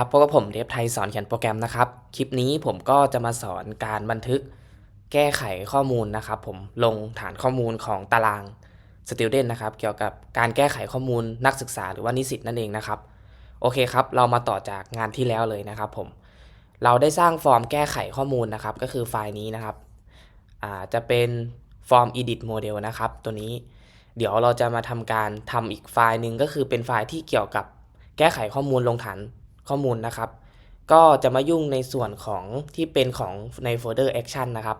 ครับพบกับผมเดฟไทยสอนเขียนโปรแกรมนะครับ คลิปนี้ผมก็จะมาสอนการบันทึกแก้ไขข้อมูลนะครับผมลงฐานข้อมูลของตาราง Student นะครับ เกี่ยวกับการแก้ไขข้อมูลนักศึกษาหรือว่านิสิตนั่นเองนะครับ โอเคครับ เรามาต่อจากงานที่แล้วเลยนะครับผม เราได้สร้างฟอร์มแก้ไขข้อมูลนะครับ ก็คือไฟล์นี้นะครับจะเป็นฟอร์ม edit model นะครับ ตัวนี้ เดี๋ยวเราจะมาทำการทำอีกไฟล์หนึ่งก็คือเป็นไฟล์ที่เกี่ยวกับแก้ไขข้อมูลลงฐาน ข้อมูลนะครับ ก็จะมายุ่งในส่วนของที่เป็นของในโฟลเดอร์ action นะครับ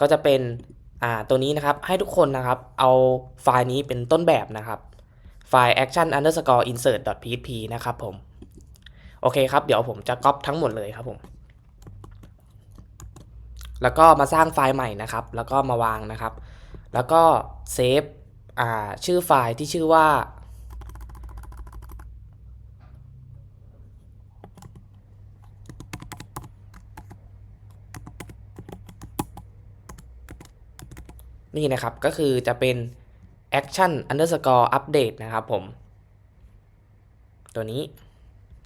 ก็จะเป็นอ่าตัวนี้นะครับให้ทุกคนนะครับ เอาไฟล์นี้เป็นต้นแบบนะครับ ไฟล์ action underscore insert php นะครับผม โอเคครับ เดี๋ยวผมจะก๊อปทั้งหมดเลยครับผม แล้วก็มาสร้างไฟล์ใหม่นะครับ แล้วก็มาวางนะครับ แล้วก็เซฟชื่อไฟล์ที่ชื่อว่า นี่นะครับก็คือจะเป็น action underscore update นะครับผม ตัวนี้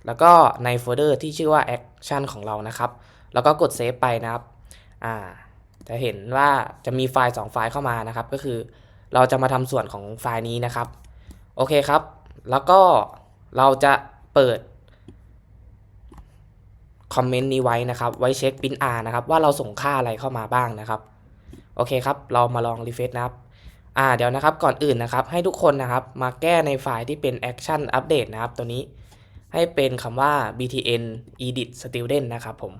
แล้วก็ในโฟลเดอร์ที่ชื่อว่า action ของเรานะครับ แล้วก็กดเซฟไปนะครับอ่าจะเห็นว่าจะมีไฟล์ 2 ไฟล์เข้ามานะครับ ก็คือเราจะมาทำส่วนของไฟล์นี้นะครับ โอเคครับ แล้วก็เราจะเปิดคอมเมนต์นี้ไว้นะครับ ไว้เช็ค print r นะครับ ว่าเราส่งค่าอะไรเข้ามาบ้างนะครับ โอเคครับ เรามาลองรีเฟซนะครับอ่าเดี๋ยวนะครับก่อนอื่นนะครับให้ทุกคนนะครับมาแก้ในไฟล์ที่เป็น action update นะครับ ตัวนี้ให้เป็นคำว่า btn edit student นะครับผม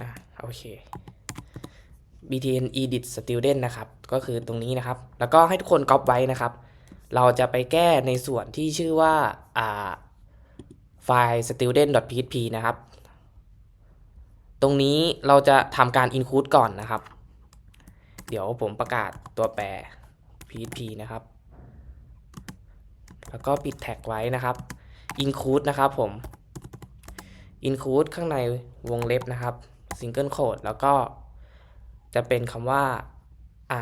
อ่าโอเค btn edit student นะครับ ก็คือตรงนี้นะครับ แล้วก็ให้ทุกคนก๊อปไว้นะครับ เราจะไปแก้ในส่วนที่ชื่อว่าอ่าไฟล์ student.php นะครับ ตรงนี้เราจะทำการ include ก่อนนะครับ เดี๋ยวผมประกาศตัวแปร php นะครับ แล้วก็ปิดแท็กไว้นะครับ include นะครับผม include ข้างในวงเล็บนะครับ single quote แล้วก็จะเป็นคำว่า อ่า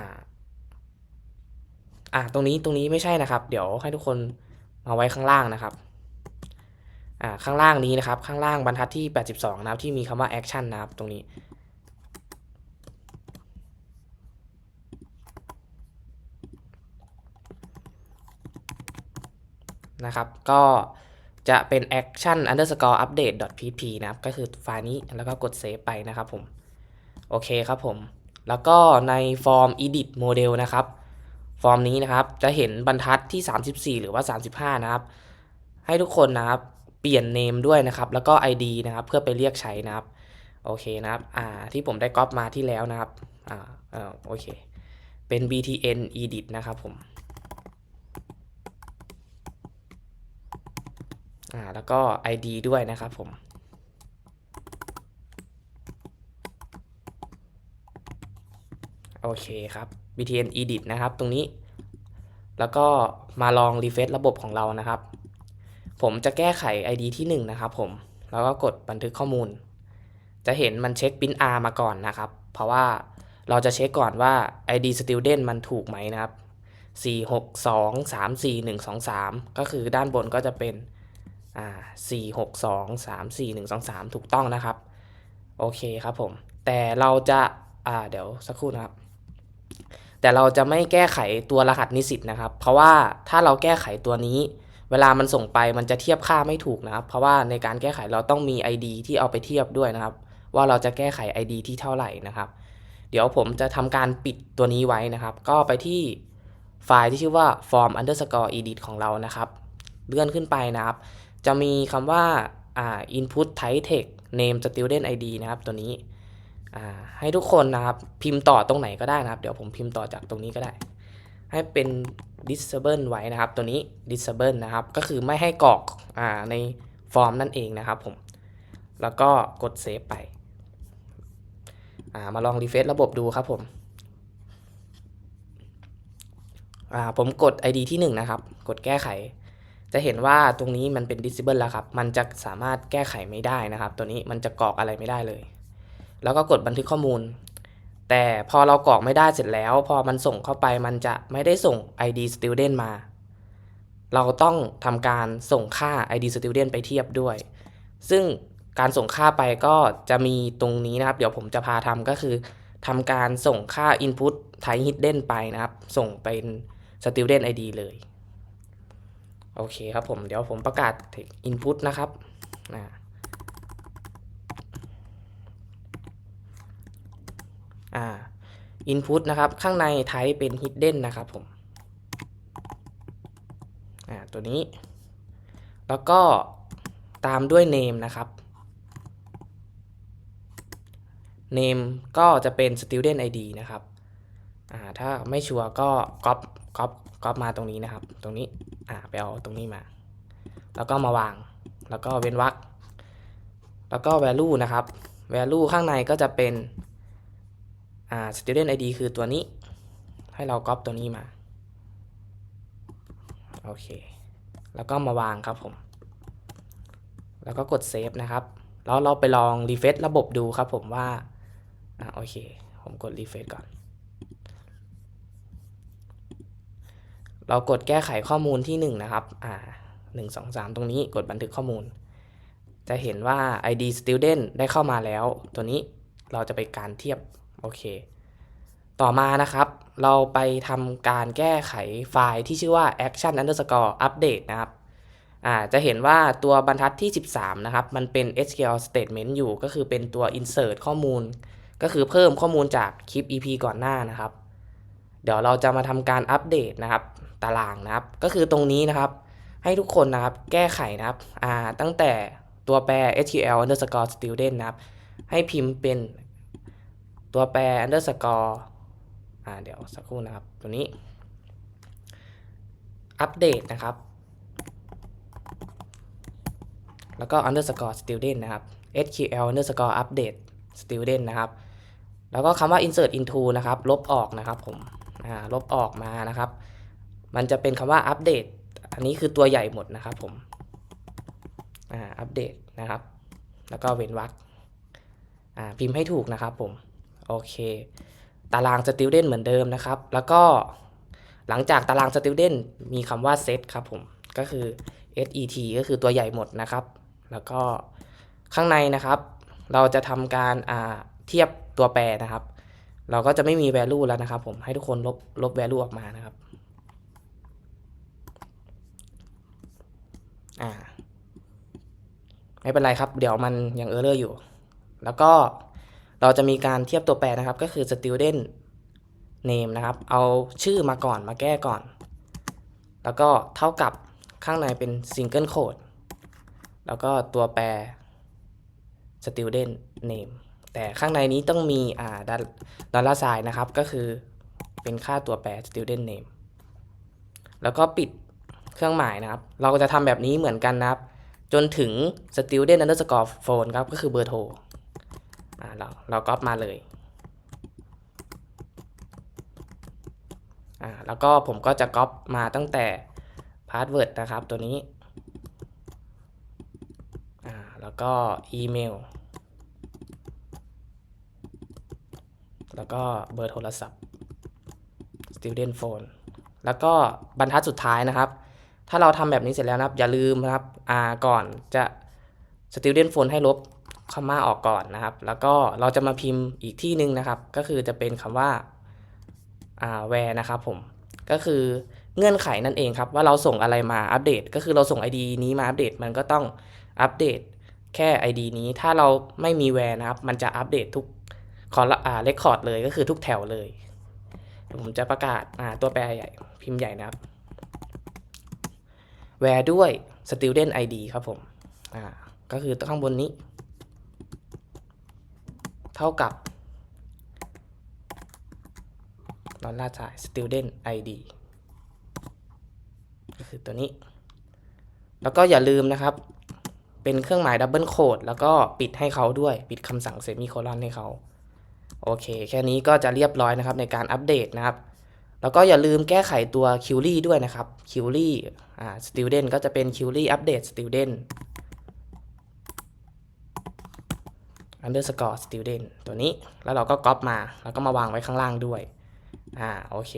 อ่า ตรงนี้ ตรงนี้ไม่ใช่นะครับ เดี๋ยวให้ทุกคนมาไว้ข้างล่างนะครับ อ่าข้างล่างนี้นะครับ ข้างล่างบรรทัดที่ 82 นะครับ ที่มีคำว่า action นะครับ ตรงนี้ นะครับ ก็จะเป็น action underscore update pp นะครับ ก็คือไฟล์นี้แล้วก็กดเซฟไปนะครับผม โอเคครับผม แล้วก็ในฟอร์ม edit model นะครับ ฟอร์มนี้นะครับ จะเห็นบรรทัดที่ 34 หรือว่า 35 นะครับ ให้ทุกคนนะครับ เปลี่ยน name ด้วยนะครับ แล้วก็ id นะครับ เพื่อไปเรียกใช้นะครับ โอเคนะครับอ่าที่ผมได้ก๊อปมาที่แล้วนะครับอ่าเออโอเค เป็น btn edit นะครับผมอ่าแล้วก็ id ด้วยนะครับผมโอเคครับ btn edit นะครับ ตรงนี้ แล้วก็มาลองรีเฟซระบบของเรานะครับ ผมจะแก้ไข id ที่ 1 นะครับผมแล้วก็กดบันทึกข้อมูล จะเห็นมันเช็ค print r มาก่อนนะครับ เพราะว่าเราจะเช็คก่อนว่า id student มันถูกไหมนะครับ 4 6 2 3 4 1 2 3 ก็คือด้านบนก็จะเป็นอ่าสี่หกสองสามสี่หนึ่งสองสามถูกต้องนะครับ โอเคครับผม แต่เราจะอ่าเดี๋ยวสักครู่นะครับ แต่เราจะไม่แก้ไขตัวรหัสนิสิตนะครับ เพราะว่าถ้าเราแก้ไขตัวนี้ เวลามันส่งไปมันจะเทียบค่าไม่ถูกนะครับ เพราะว่าในการแก้ไขเราต้องมี ID ที่เอาไปเทียบด้วยนะครับ ว่าเราจะแก้ไข ID ที่เท่าไหร่นะครับ เดี๋ยวผมจะทำการปิดตัวนี้ไว้นะครับ ก็ไปที่ไฟล์ที่ชื่อว่า form underscore edit ของเรานะครับ เลื่อนขึ้นไปนะครับ จะมีคำว่าอ่า input type text name student id นะครับตัวนี้ให้ทุกคนนะครับพิมพ์ต่อตรงไหนก็ได้นะครับ เดี๋ยวผมพิมพ์ต่อจากตรงนี้ก็ได้ ให้เป็น disable ไว้นะครับ ตัวนี้ disable นะครับ ก็คือไม่ให้กรอกอ่าในฟอร์มนั่นเองนะครับผม แล้วก็กดเซฟไป อ่ามาลองรีเฟซระบบดูครับผม อ่าผมกด ID ที่ 1 นะครับ กดแก้ไข จะเห็นว่าตรงนี้มันเป็น disable แล้วครับ มันจะสามารถแก้ไขไม่ได้นะครับ ตัวนี้มันจะกรอกอะไรไม่ได้เลย แล้วก็กดบันทึกข้อมูล แต่พอเรากรอกไม่ได้เสร็จแล้ว พอมันส่งเข้าไปมันจะไม่ได้ส่ง ID student มา เราต้องทำการส่งค่า id student ไปเทียบด้วย ซึ่งการส่งค่าไปก็จะมีตรงนี้นะครับ เดี๋ยวผมจะพาทำก็คือทำการส่งค่า input type hidden ไปนะครับ ส่งเป็น student id เลย โอเคครับผม เดี๋ยวผมประกาศ input นะครับนะ อ่า input นะครับ ข้างใน type เป็น hidden นะครับผม อ่า ตัวนี้ แล้วก็ตามด้วย name นะครับ name ก็จะเป็น student id นะครับ อ่า ถ้าไม่ชัวร์ก็ก๊อปก๊อปก๊อปมาตรงนี้นะครับ ตรงนี้ อ่า ไปเอาตรงนี้มา แล้วก็มาวาง แล้วก็เว้นวรรค แล้วก็ value นะครับ value ข้างในก็จะเป็น อ่า student id คือตัวนี้ ให้เราก๊อปตัวนี้มา โอเค แล้วก็มาวางครับผม แล้วก็กดเซฟนะครับ แล้วเราไปลองรีเฟซระบบดูครับผมว่า อ่าโอเค ผมกดรีเฟซก่อน เรากดแก้ไขข้อมูลที่ 1 นะครับ อ่าหนึ่งสองสามตรงนี้กดบันทึกข้อมูล จะเห็นว่า id student ได้เข้ามาแล้ว ตัวนี้เราจะไปการเทียบ โอเค ต่อมานะครับ เราไปทำการแก้ไขไฟล์ที่ชื่อว่า action underscore update นะครับอ่าจะเห็นว่าตัวบรรทัดที่ 13 นะครับ มันเป็น SQL statement อยู่ก็คือเป็นตัว insert ข้อมูล ก็คือเพิ่มข้อมูลจากคลิป EP ก่อนหน้านะครับ เดี๋ยวเราจะมาทำการอัปเดตนะครับ ตารางนะครับ ก็คือตรงนี้นะครับ ให้ทุกคนนะครับ แก้ไขนะครับอ่าตั้งแต่ตัวแปร SQL underscore student นะครับ ให้พิมพ์เป็น ตัวแปร underscore อ่าเดี๋ยวสักครู่นะครับ ตัวนี้ อัปเดตนะครับ แล้วก็ underscore student นะครับ SQL underscore update student นะครับ แล้วก็คำว่า insert into นะครับ ลบออกนะครับผม อ่า ลบออกมานะครับ มันจะเป็นคำว่า update อันนี้คือตัวใหญ่หมดนะครับผม อ่า อัปเดตนะครับ แล้วก็เว้นวรรค อ่า พิมพ์ให้ถูกนะครับผม โอเค ตาราง student เหมือนเดิมนะครับ แล้วก็หลังจากตาราง student มีคำว่า set ครับผม ก็คือ set ก็คือตัวใหญ่หมดนะครับ แล้วก็ข้างในนะครับ เราจะทำการอ่าเทียบตัวแปรนะครับ เราก็จะไม่มี value แล้วนะครับ ผมให้ทุกคนลบลบ value ออกมานะครับอ่าไม่เป็นไรครับ เดี๋ยวมันยังเออร์เลอร์อยู่ แล้วก็ เราจะมีการเทียบตัวแปรนะครับ ก็คือ student name นะครับ เอาชื่อมาก่อนมาแก้ก่อน แล้วก็เท่ากับข้างในเป็น single quote แล้วก็ตัวแปร student name แต่ข้างในนี้ต้องมีอ่าดอลลาร์ไซน์นะครับ ก็คือเป็นค่าตัวแปร student name แล้วก็ปิดเครื่องหมายนะครับ เราจะทำแบบนี้เหมือนกันนะครับ จนถึง student underscore phone ครับ ก็คือเบอร์โทร เราเราก๊อปมาเลยอ่าแล้วก็ผมก็จะก๊อปมาตั้งแต่ password นะครับตัวนี้อ่าแล้วก็อีเมล แล้วก็เบอร์โทรศัพท์ student phone แล้วก็บรรทัดสุดท้ายนะครับ ถ้าเราทำแบบนี้เสร็จแล้วนะครับ อย่าลืมนะครับอ่าก่อนจะ student phone ให้ลบ คำว่าออกก่อนนะครับ แล้วก็เราจะมาพิมพ์อีกที่หนึ่งนะครับ ก็คือจะเป็นคำว่าอ่า where นะครับผม ก็คือเงื่อนไขนั่นเองครับ ว่าเราส่งอะไรมาอัปเดต ก็คือเราส่ง ID นี้มาอัปเดต มันก็ต้องอัปเดตแค่ ID นี้ ถ้าเราไม่มี where นะครับ มันจะอัปเดตทุกคอลอ่า record เลย ก็คือทุกแถวเลย ผมจะประกาศอ่าตัวแปรใหญ่ พิมพ์ใหญ่นะครับ where ด้วย student ID ครับผม อ่า ก็คือข้างบนนี้ ท่ากับดอลลาร์จ่าย student ID ก็คือตัวนี้ แล้วก็อย่าลืมนะครับ เป็นเครื่องหมายดับเบิลโคดแล้วก็ปิดให้เขาด้วย ปิดคำสั่งเซมิโคลอนให้เขา โอเค แค่นี้ก็จะเรียบร้อยนะครับในการอัปเดตนะครับ แล้วก็อย่าลืมแก้ไขตัว query ด้วยนะครับ query อ่า student ก็จะเป็น query update student underscore student ตัวนี้ แล้วเราก็ก๊อปมา แล้วก็มาวางไว้ข้างล่างด้วย อ่า โอเค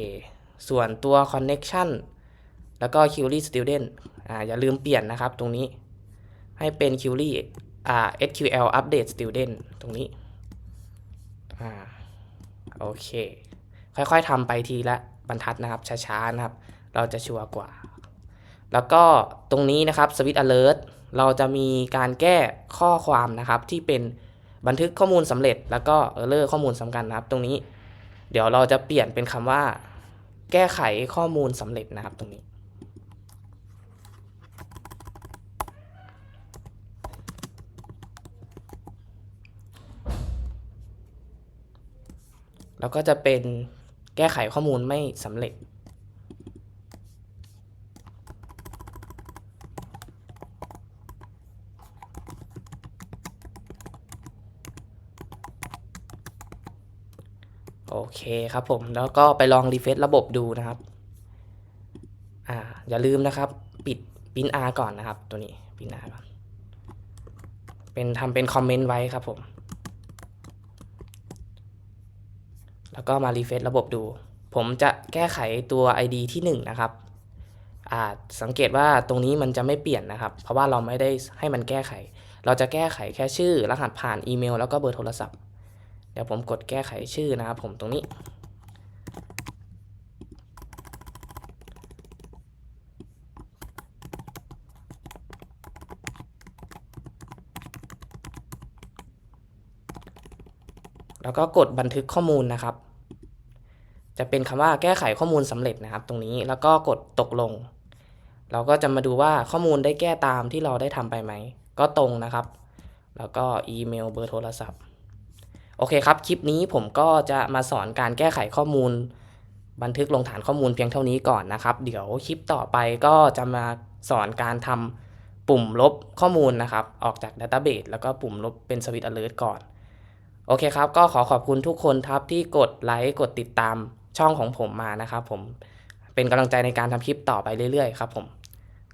ส่วนตัว connection แล้วก็ query student อ่า อย่าลืมเปลี่ยนนะครับตรงนี้ ให้เป็น query อ่า SQL update student ตรงนี้ อ่า โอเค ค่อยๆทำไปทีละบรรทัดนะครับ ช้าๆ นะครับ เราจะชัวร์กว่า แล้วก็ตรงนี้นะครับ switch alert เราจะมีการแก้ข้อความนะครับที่เป็น บันทึกข้อมูลสำเร็จ แล้วก็ error ข้อมูลสำคัญนะครับ ตรงนี้ เดี๋ยวเราจะเปลี่ยนเป็นคำว่า แก้ไขข้อมูลสำเร็จนะครับตรงนี้ แล้วก็จะเป็นแก้ไขข้อมูลไม่สำเร็จ โอเคครับผมแล้วก็ไปลองรีเฟซระบบดูนะครับอ่าอย่าลืมนะครับ ปิดปินอาก่อนนะครับ ตัวนี้ปินอาก่อนเป็นทำเป็นคอมเมนต์ไว้ครับผม แล้วก็มารีเฟซระบบดู ผมจะแก้ไขตัว ID ที่ 1 นะครับอ่าสังเกตว่าตรงนี้มันจะไม่เปลี่ยนนะครับ เพราะว่าเราไม่ได้ให้มันแก้ไข เราจะแก้ไขแค่ชื่อ รหัสผ่านอีเมล แล้วก็เบอร์โทรศัพท์ เดี๋ยวผมกดแก้ไขชื่อนะครับผมตรงนี้ แล้วก็กดบันทึกข้อมูลนะครับ จะเป็นคำว่าแก้ไขข้อมูลสำเร็จนะครับ ตรงนี้แล้วก็กดตกลง เราก็จะมาดูว่าข้อมูลได้แก้ตามที่เราได้ทำไปไหม ก็ตรงนะครับ แล้วก็อีเมลเบอร์โทรศัพท์ โอเคครับ คลิปนี้ผมก็จะมาสอนการแก้ไขข้อมูล บันทึกลงฐานข้อมูลเพียงเท่านี้ก่อนนะครับ เดี๋ยวคลิปต่อไปก็จะมาสอนการทำปุ่มลบข้อมูลนะครับ ออกจาก Database แล้วก็ปุ่มลบเป็น Switch Alert ก่อน โอเคครับ ก็ขอขอบคุณทุกคนครับที่กดไลค์กดติดตามช่องของผมมานะครับ ผมเป็นกำลังใจในการทำคลิปต่อไปเรื่อยๆครับผม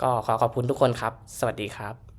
ก็ขอขอบคุณทุกคนครับ สวัสดีครับ